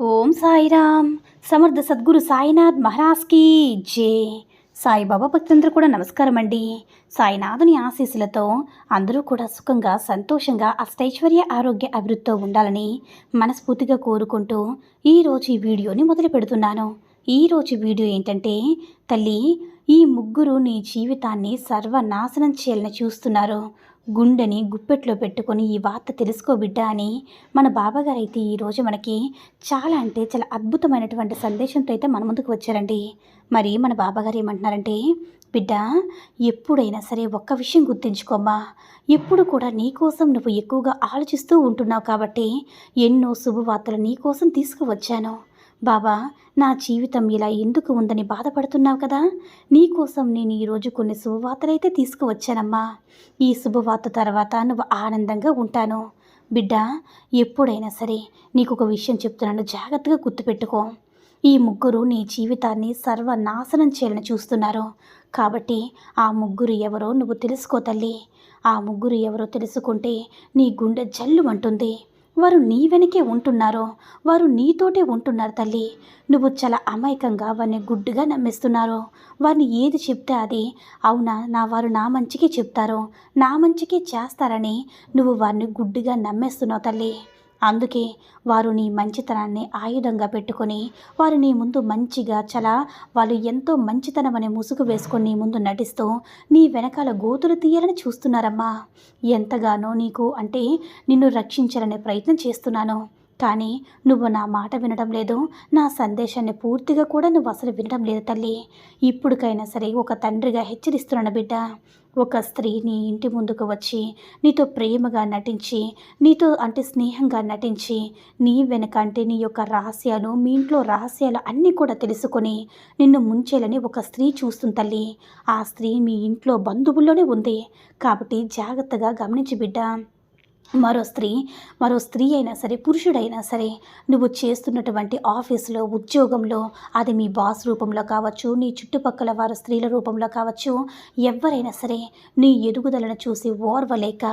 ఓం సాయిరామ్. సమర్థ సద్గురు సాయినాథ్ మహారాజ్కి జే. సాయిబాబా భక్తులందరూ కూడా నమస్కారం అండి. సాయినాథుని ఆశీస్సులతో అందరూ కూడా సుఖంగా సంతోషంగా అష్టైశ్వర్య ఆరోగ్య అభివృద్ధితో ఉండాలని మనస్ఫూర్తిగా కోరుకుంటూ ఈరోజు ఈ వీడియోని మొదలు పెడుతున్నాను. ఈరోజు వీడియో ఏంటంటే తల్లి ఈ ముగ్గురు నీ జీవితాన్ని సర్వనాశనం చేయాలని చూస్తున్నారు. గుండెని గుప్పెట్లో పెట్టుకొని ఈ వార్త తెలుసుకో బిడ్డ అని మన బాబాగారు అయితే ఈరోజు మనకి చాలా అంటే చాలా అద్భుతమైనటువంటి సందేశంతో అయితే మన ముందుకు వచ్చారండి. మరి మన బాబాగారు ఏమంటున్నారంటే బిడ్డ ఎప్పుడైనా సరే ఒక్క విషయం గుర్తుంచుకోమ్మా. ఎప్పుడు కూడా నీకోసం నువ్వు ఎక్కువగా ఆలోచిస్తూ ఉంటున్నావు కాబట్టి ఎన్నో శుభవార్తలు నీకోసం తీసుకువచ్చాను. బాబా నా జీవితం ఇలా ఎందుకు ఉందని బాధపడుతున్నావు కదా? నీకోసం నేను ఈరోజు కొన్ని శుభవార్తలైతే తీసుకువచ్చానమ్మా. ఈ శుభవార్త తర్వాత నువ్వు ఆనందంగా ఉంటాను. బిడ్డ ఎప్పుడైనా సరే నీకు ఒక విషయం చెప్తున్నాను జాగ్రత్తగా గుర్తుపెట్టుకో. ఈ ముగ్గురు నీ జీవితాన్ని సర్వనాశనం చేయాలని చూస్తున్నారు. కాబట్టి ఆ ముగ్గురు ఎవరో నువ్వు తెలుసుకో తల్లి. ఆ ముగ్గురు ఎవరో తెలుసుకుంటే నీ గుండె జల్లుమంటుంది వారు నీ వెనకే ఉంటున్నారో వారు నీతోటే ఉంటున్నారు తల్లి. నువ్వు చాలా అమాయకంగా వారిని గుడ్డుగా నమ్మేస్తున్నారో వారిని ఏది చెప్తే అది. అవునా నా వారు నా మంచికే చెప్తారు నా మంచికే చేస్తారని నువ్వు వారిని గుడ్డుగా నమ్మేస్తున్నావు తల్లి. అందుకే వారు నీ మంచితనాన్ని ఆయుధంగా పెట్టుకొని వారు నీ ముందు మంచిగా చాలా వాళ్ళు ఎంతో మంచితనం అనే ముసుగు వేసుకొని నీ ముందు నటిస్తూ నీ వెనకాల గోతులు తీయాలని చూస్తున్నారమ్మా. ఎంతగానో నీకు అంటే నిన్ను రక్షించాలనే ప్రయత్నం చేస్తున్నాను. కానీ నువ్వు నా మాట వినడం లేదు. నా సందేశాన్ని పూర్తిగా కూడా నువ్వు అసలు వినడం లేదు తల్లి. ఇప్పుడుకైనా సరే ఒక తండ్రిగా హెచ్చరిస్తున్నాను బిడ్డ. ఒక స్త్రీ నీ ఇంటి ముందుకు వచ్చి నీతో ప్రేమగా నటించి నీతో అంటే స్నేహంగా నటించి నీ వెనక అంటే నీ యొక్క రహస్యాలు మీ ఇంట్లో రహస్యాలు అన్నీ కూడా తెలుసుకొని నిన్ను ముంచేలని ఒక స్త్రీ చూస్తుంది తల్లి. ఆ స్త్రీ మీ ఇంట్లో బంధువుల్లోనే ఉంది. కాబట్టి జాగ్రత్తగా గమనించి బిడ్డ. మరో స్త్రీ మరో స్త్రీ అయినా సరే పురుషుడైనా సరే నువ్వు చేస్తున్నటువంటి ఆఫీసులో ఉద్యోగంలో అది మీ బాస్ రూపంలో కావచ్చు నీ చుట్టుపక్కల వారు స్త్రీల రూపంలో కావచ్చు ఎవరైనా సరే నీ ఎదుగుదలను చూసి ఓర్వలేక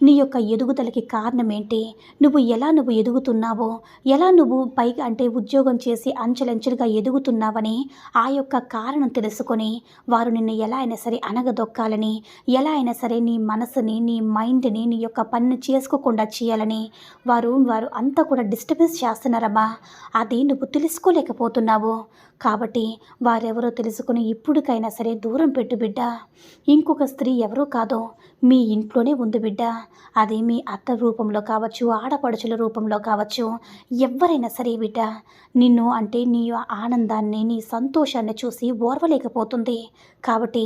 నీ యొక్క ఎదుగుదలకి కారణం ఏంటి నువ్వు ఎలా నువ్వు ఎదుగుతున్నావో ఎలా నువ్వు పైగా అంటే ఉద్యోగం చేసి అంచెలంచెలుగా ఎదుగుతున్నావని ఆ యొక్క కారణం తెలుసుకొని వారు నిన్ను ఎలా అయినా సరే అనగదొక్కాలని ఎలా అయినా సరే నీ మనసుని నీ మైండ్ని నీ యొక్క పనిని చేసుకోకుండా చేయాలని వారు వారు అంతా కూడా డిస్టర్బెన్స్ చేస్తున్నారమ్మా. అది నువ్వు తెలుసుకోలేకపోతున్నావు. కాబట్టి వారెవరో తెలుసుకుని ఇప్పుడికైనా సరే దూరం పెట్టు బిడ్డ. ఇంకొక స్త్రీ ఎవరో కాదో మీ ఇంట్లోనే ఉంది బిడ్డ. అది మీ అత్త రూపంలో కావచ్చు ఆడపడుచుల రూపంలో కావచ్చు ఎవరైనా సరే బిడ్డ. నిన్ను అంటే నీ ఆనందాన్ని నీ సంతోషాన్ని చూసి ఓర్వలేకపోతుంది. కాబట్టి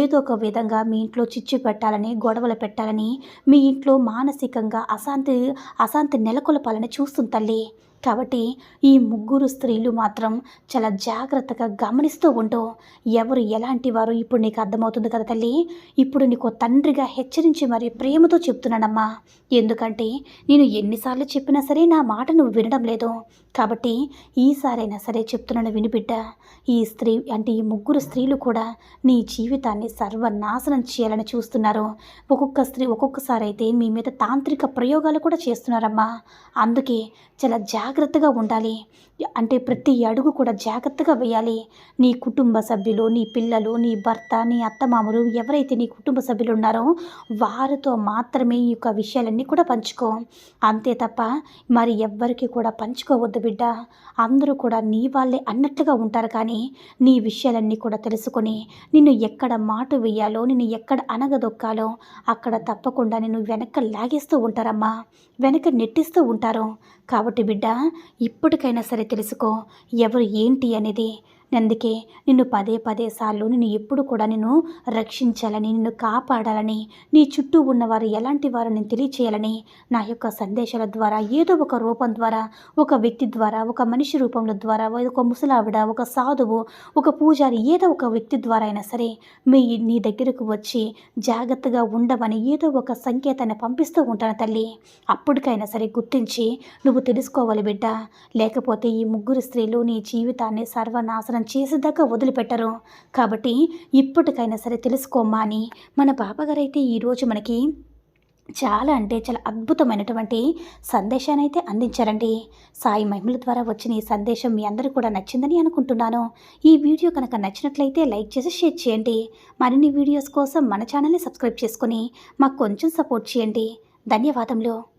ఏదో ఒక విధంగా మీ ఇంట్లో చిచ్చు పెట్టాలని గొడవలు పెట్టాలని మీ ఇంట్లో మానసిక మానసికంగా అశాంతి అశాంతి నెలకొల్పాలని చూస్తుంది తల్లి. కాబట్టి ఈ ముగ్గురు స్త్రీలు మాత్రం చాలా జాగ్రత్తగా గమనిస్తూ ఉంటూ ఎవరు ఎలాంటి వారు ఇప్పుడు నీకు అర్థమవుతుంది కదా తల్లి? ఇప్పుడు నీకు తండ్రిగా హెచ్చరించి మరి ప్రేమతో చెప్తున్నానమ్మా. ఎందుకంటే నేను ఎన్నిసార్లు చెప్పినా సరే నా మాట నువ్వు వినడం లేదు. కాబట్టి ఈసారైనా సరే చెప్తున్నాను వినిబిడ్డ ఈ స్త్రీ అంటే ఈ ముగ్గురు స్త్రీలు కూడా నీ జీవితాన్ని సర్వనాశనం చేయాలని చూస్తున్నారు. ఒక్కొక్క స్త్రీ ఒక్కొక్కసారి అయితే మీ మీద తాంత్రిక ప్రయోగాలు కూడా చేస్తున్నారమ్మా. అందుకే చాలా జాగ్రత్తగా ఉండాలి. అంటే ప్రతి అడుగు కూడా జాగ్రత్తగా వేయాలి. నీ కుటుంబ సభ్యులు నీ పిల్లలు నీ భర్త నీ అత్తమామలు ఎవరైతే నీ కుటుంబ సభ్యులు ఉన్నారో వారితో మాత్రమే ఈ యొక్క విషయాలన్నీ కూడా పంచుకో. అంతే తప్ప మరి ఎవ్వరికి కూడా పంచుకోవద్దు బిడ్డ. అందరూ కూడా నీ వాళ్ళే అన్నట్లుగా ఉంటారు కానీ నీ విషయాలన్నీ కూడా తెలుసుకొని నిన్ను ఎక్కడ మాట వేయాలో నిన్ను ఎక్కడ అనగదొక్కాలో అక్కడ తప్పకుండా నిన్ను వెనక లాగేస్తూ ఉంటారమ్మా. వెనక నెట్టిస్తూ ఉంటారు. కాబట్టి బిడ్డ ఇప్పటికైనా సరే తెలుసుకో ఎవరు ఏంటి అనేది అందుకే నిన్ను పదే పదే సార్లు నిన్ను ఎప్పుడు కూడా నిన్ను రక్షించాలని నిన్ను కాపాడాలని నీ చుట్టూ ఉన్నవారు ఎలాంటి వారు నేను తెలియచేయాలని నా యొక్క సందేశాల ద్వారా ఏదో ఒక రూపం ద్వారా ఒక వ్యక్తి ద్వారా ఒక మనిషి రూపంలో ద్వారా ఒక ముసలావిడ ఒక సాధువు ఒక పూజారి ఏదో ఒక వ్యక్తి ద్వారా అయినా సరే మీ నీ దగ్గరకు వచ్చి జాగ్రత్తగా ఉండమని ఏదో ఒక సంకేతాన్ని పంపిస్తూ ఉంటాను తల్లి. అప్పటికైనా సరే గుర్తించి నువ్వు తెలుసుకోవాలి బిడ్డ. లేకపోతే ఈ ముగ్గురు స్త్రీలు నీ జీవితాన్ని సర్వనాశనం చేసేదాకా వదిలిపెట్టరు. కాబట్టి ఇప్పటికైనా సరే తెలుసుకోమ్మా అని మన బాబాగారైతే ఈరోజు మనకి చాలా అంటే చాలా అద్భుతమైనటువంటి సందేశాన్ని అయితే అందించారండి. సాయి మహిమల ద్వారా వచ్చిన ఈ సందేశం మీ అందరూ కూడా నచ్చిందని అనుకుంటున్నాను. ఈ వీడియో కనుక నచ్చినట్లయితే లైక్ చేసి షేర్ చేయండి. మరిన్ని వీడియోస్ కోసం మన ఛానల్ని సబ్స్క్రైబ్ చేసుకొని మాకు కొంచెం సపోర్ట్ చేయండి. ధన్యవాదములు.